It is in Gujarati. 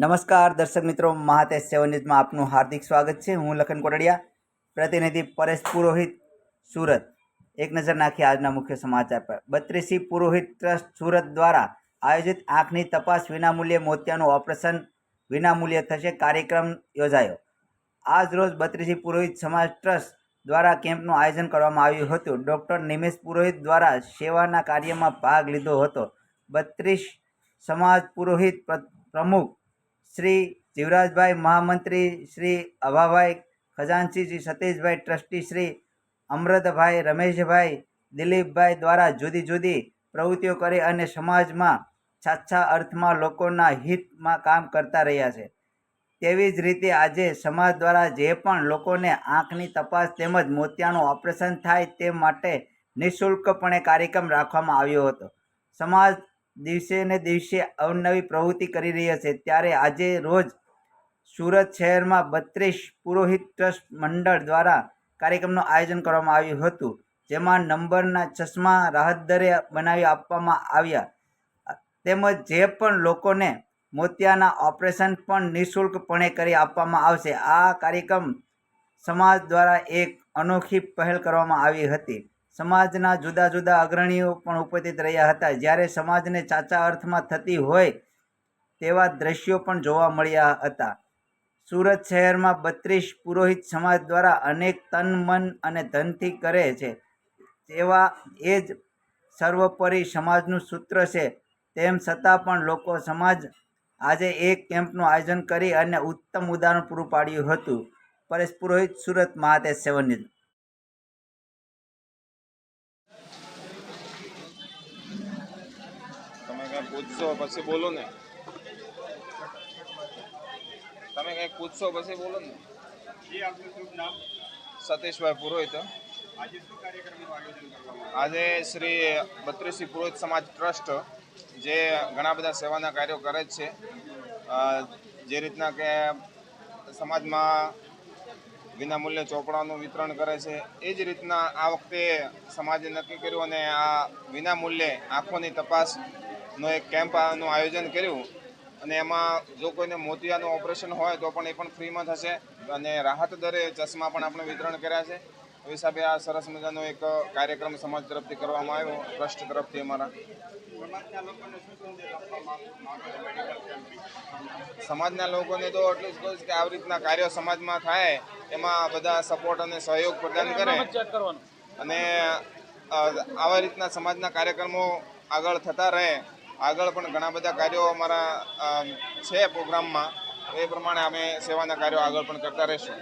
નમસ્કાર, દર્શક મિત્રો. મહાતેજ સેવન ન્યૂઝમાં આપનું હાર્દિક સ્વાગત છે. હું લખન કોટડિયા, પ્રતિનિધિ પરેશ પુરોહિત, સુરત. એક નજર નાખી આજના મુખ્ય સમાચાર પર. બત્રીસી પુરોહિત ટ્રસ્ટ સુરત દ્વારા આયોજિત આંખની તપાસ વિનામૂલ્યે મોતિયાનું ઓપરેશન વિનામૂલ્યે થશે. કાર્યક્રમ યોજાયો. આજ રોજ બત્રીસી પુરોહિત સમાજ ટ્રસ્ટ દ્વારા કેમ્પનું આયોજન કરવામાં આવ્યું હતું. ડૉક્ટર નિમેશ પુરોહિત દ્વારા સેવાના કાર્યમાં ભાગ લીધો હતો. બત્રીસ સમાજ પુરોહિત પ્ર- પ્રમુખ શ્રી જીવરાજભાઈ મહામંત્રી, શ્રી અભાભાઈ ખજાનચી શ્રી સતીશભાઈ ટ્રસ્ટી, શ્રી અમૃતભાઈ રમેશભાઈ, દિલીપભાઈ દ્વારા જુદી જુદી પ્રવૃત્તિઓ કરી અને સમાજમાં સાચા અર્થમાં લોકોના હિતમાં કામ કરતા રહ્યા છે. તેવી જ રીતે આજે સમાજ દ્વારા જે પણ લોકોને આંખની તપાસ તેમજ મોતિયાનું ઓપરેશન થાય તે માટે નિઃશુલ્કપણે કાર્યક્રમ રાખવામાં આવ્યો હતો. સમાજ દિવસે ને દિવસે અવનવી પ્રવૃત્તિ કરી રહ્યા છે. ત્યારે આજે રોજ સુરત શહેરમાં બત્રીસ પુરોહિત ટ્રસ્ટ મંડળ દ્વારા કાર્યક્રમનું આયોજન કરવામાં આવ્યું હતું, જેમાં નંબરના ચશ્મા, રાહત દરે બનાવી આપવામાં આવ્યા. તેમજ જે પણ લોકોને મોતિયાના ઓપરેશન પણ નિઃશુલ્કપણે કરી આપવામાં આવશે. આ કાર્યક્રમ સમાજ દ્વારા એક અનોખી પહેલ કરવામાં આવી હતી. સમાજના જુદા જુદા અગ્રણીઓ પણ ઉપસ્થિત રહ્યા હતા. જ્યારે સમાજને ચાચા અર્થમાં થતી હોય તેવા દ્રશ્યો પણ જોવા મળ્યા હતા. સુરત શહેરમાં બત્રીસ પુરોહિત સમાજ દ્વારા અનેક તન, મન અને ધનથી કરે છે. તેવા એ જ સર્વોપરી સમાજનું સૂત્ર છે. તેમ છતાં પણ લોકો સમાજ આજે એક કેમ્પનું આયોજન કરી અને ઉત્તમ ઉદાહરણ પૂરું પાડ્યું હતું. પરેશ પુરોહિત, સુરત મહાતે સેવન તમે પૂછશો પછી બોલો ને. તમે કઈ પૂછશો પછી બોલો ને. સતીશભાઈ પુરોહિત આજે શ્રી બત્રીસી પુરોહિત સમાજ ટ્રસ્ટ જે ઘણા બધા સેવાના કાર્યો કરે છે. જે રીતના કે સમાજમાં વિનામૂલ્યે ચોપડાનું વિતરણ કરે છે એ જ રીતના આ વખતે સમાજે નક્કી કર્યું અને આ વિનામૂલ્યે આંખોની તપાસનો એક કેમ્પનું આયોજન કર્યું અને એમાં જો કોઈને મોતિયાનું ઓપરેશન હોય તો પણ એ પણ ફ્રીમાં થશે અને રાહત દરે ચશ્મા પણ આપણે વિતરણ કર્યા છે. એ હિસાબે આ સરસ મજાનો એક કાર્યક્રમ સમાજ તરફથી કરવામાં આવ્યો ટ્રસ્ટ તરફથી અમારા. સમાજના લોકોને તો એટલું જ કહું છું કે આવી રીતના કાર્યો સમાજમાં થાય એમાં બધા સપોર્ટ અને સહયોગ પ્રદાન કરે. અને આવા રીતના સમાજના કાર્યક્રમો આગળ થતા રહે આગળ પણ ઘણા બધા કાર્યો અમારા છે પ્રોગ્રામમાં. એ પ્રમાણે અમે સેવાના કાર્યો આગળ પણ કરતા રહીશું.